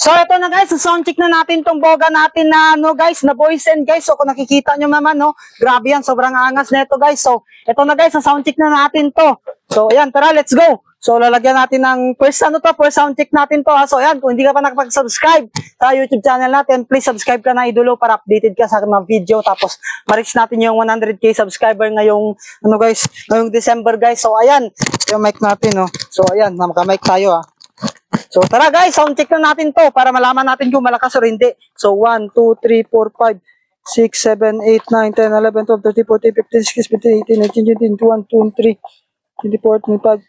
So ito na guys, sound check na natin tong boga natin na ano guys, na voice and guys. So kung nakikita nyo naman no, grabe yan, sobrang angas na ito guys. So ito na guys, sound check na natin to. So ayan, tara, let's go. So lalagyan natin ng first ano to, first sound check natin to ha. So ayan, kung hindi ka pa nakapag-subscribe sa YouTube channel natin, please subscribe ka na idolo para updated ka sa mga video. Tapos ma-reach natin yung 100k subscriber ngayong ano guys, ngayong December guys. So ayan, yung mic natin no. So ayan, namaka-mic tayo ha. So tara guys, sound check na natin to para malaman natin kung malakas o hindi. So 1, 2, 3, 4, 5, 6, 7, 8, 9, 10, 11, 12, 13, 14, 15, 16, 17, 18, 19, 20, 21, 22, 23, 24, 25,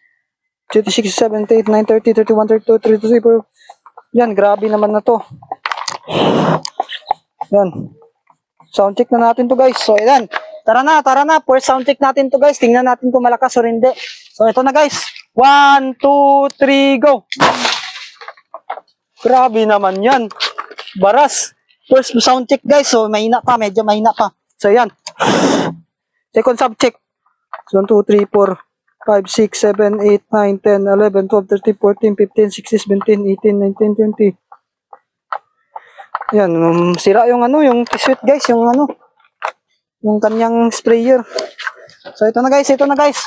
26, 27, 28, 9, 30, 31, 32, 33, 34. Yan, grabe naman na to. Yan. Sound check na natin to guys. So yan. Tara na, tara na. First sound check natin to guys. Tingnan natin kung malakas o hindi. So ito na guys. 1, 2, 3, go. Grabe naman yan. Baras. First sound check guys. So mahina pa. Medyo mahina pa. So yan. Second sound check. So 1, 2, 3, 4, 5, 6, 7, 8, 9, 10, 11, 12, 13, 14, 15, 16, 17, 18, 19, 20. Yan, um, sira yung ano, yung t-shirt guys, yung ano, yung kanyang sprayer. So ito na guys, ito na guys.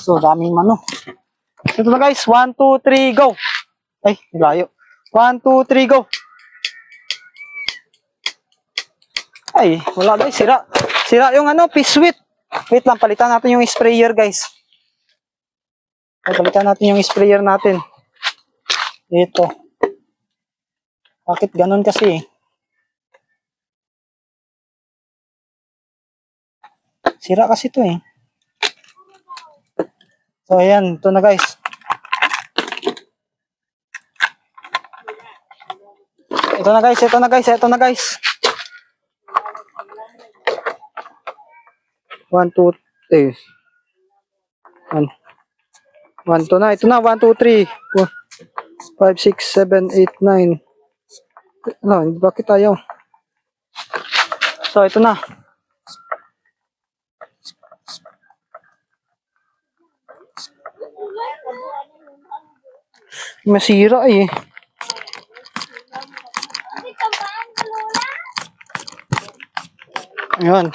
So daming ano. Ito na guys, 1, 2, 3, go. Ay, layo. 1, 2, 3, go. Ay, wala guys, sira. Sira yung ano, piswit. Wait lang, palitan natin yung sprayer guys. Ay, palitan natin yung sprayer natin. Ito. Bakit ganun kasi eh? Sira kasi to eh. So ayan, ito na guys. Ito na guys, ito na guys, ito na guys. One, two, eh. One. One, two na. Ito na. One, two, three. Four, five, six, seven, eight, nine. Ano, bakit tayo? So, ito na. Masira eh. Ayan.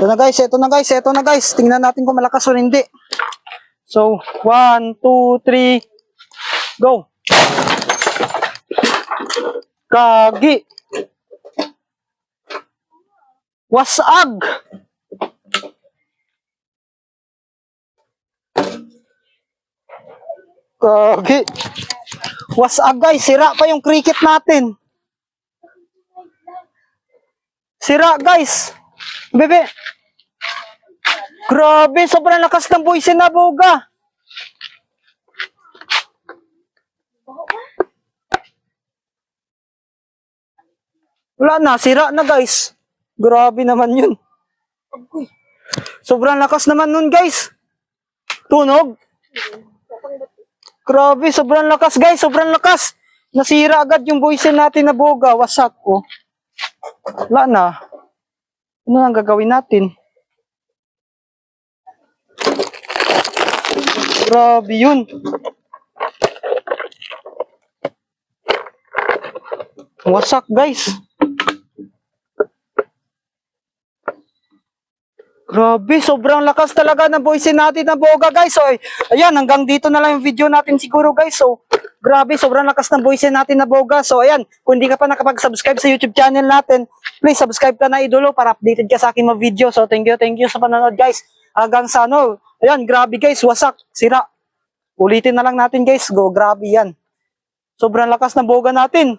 Ito na guys, ito na guys, ito na guys. Tingnan natin kung malakas o hindi. So, one, two, three, go. Kagi. Wasag. Kagi. Wasag guys, sira pa yung cricket natin. Sira guys. Bebe. Grabe, sobrang lakas ng buwisin na boga. Wala na, sira na guys. Grabe naman yun. Sobrang lakas naman nun guys. Tunog. Grabe, sobrang lakas guys, sobrang lakas. Nasira agad yung buwisin natin na boga. Wasak ko. Wala na. Ano ang gagawin natin? Grabe yun. Wasak guys. Grabe, sobrang lakas talaga ng voice natin ng boga guys. So, ay- ayan, hanggang dito na lang yung video natin siguro guys. So, grabe, sobrang lakas ng voice natin na boga. So, ayan, kung hindi ka pa nakapag-subscribe sa YouTube channel natin, please subscribe ka na idolo para updated ka sa aking mga video. So, thank you, thank you sa panonood guys. Hanggang sa ano, ayan, grabe guys, wasak, sira. Ulitin na lang natin guys, go, grabe yan. Sobrang lakas ng boga natin.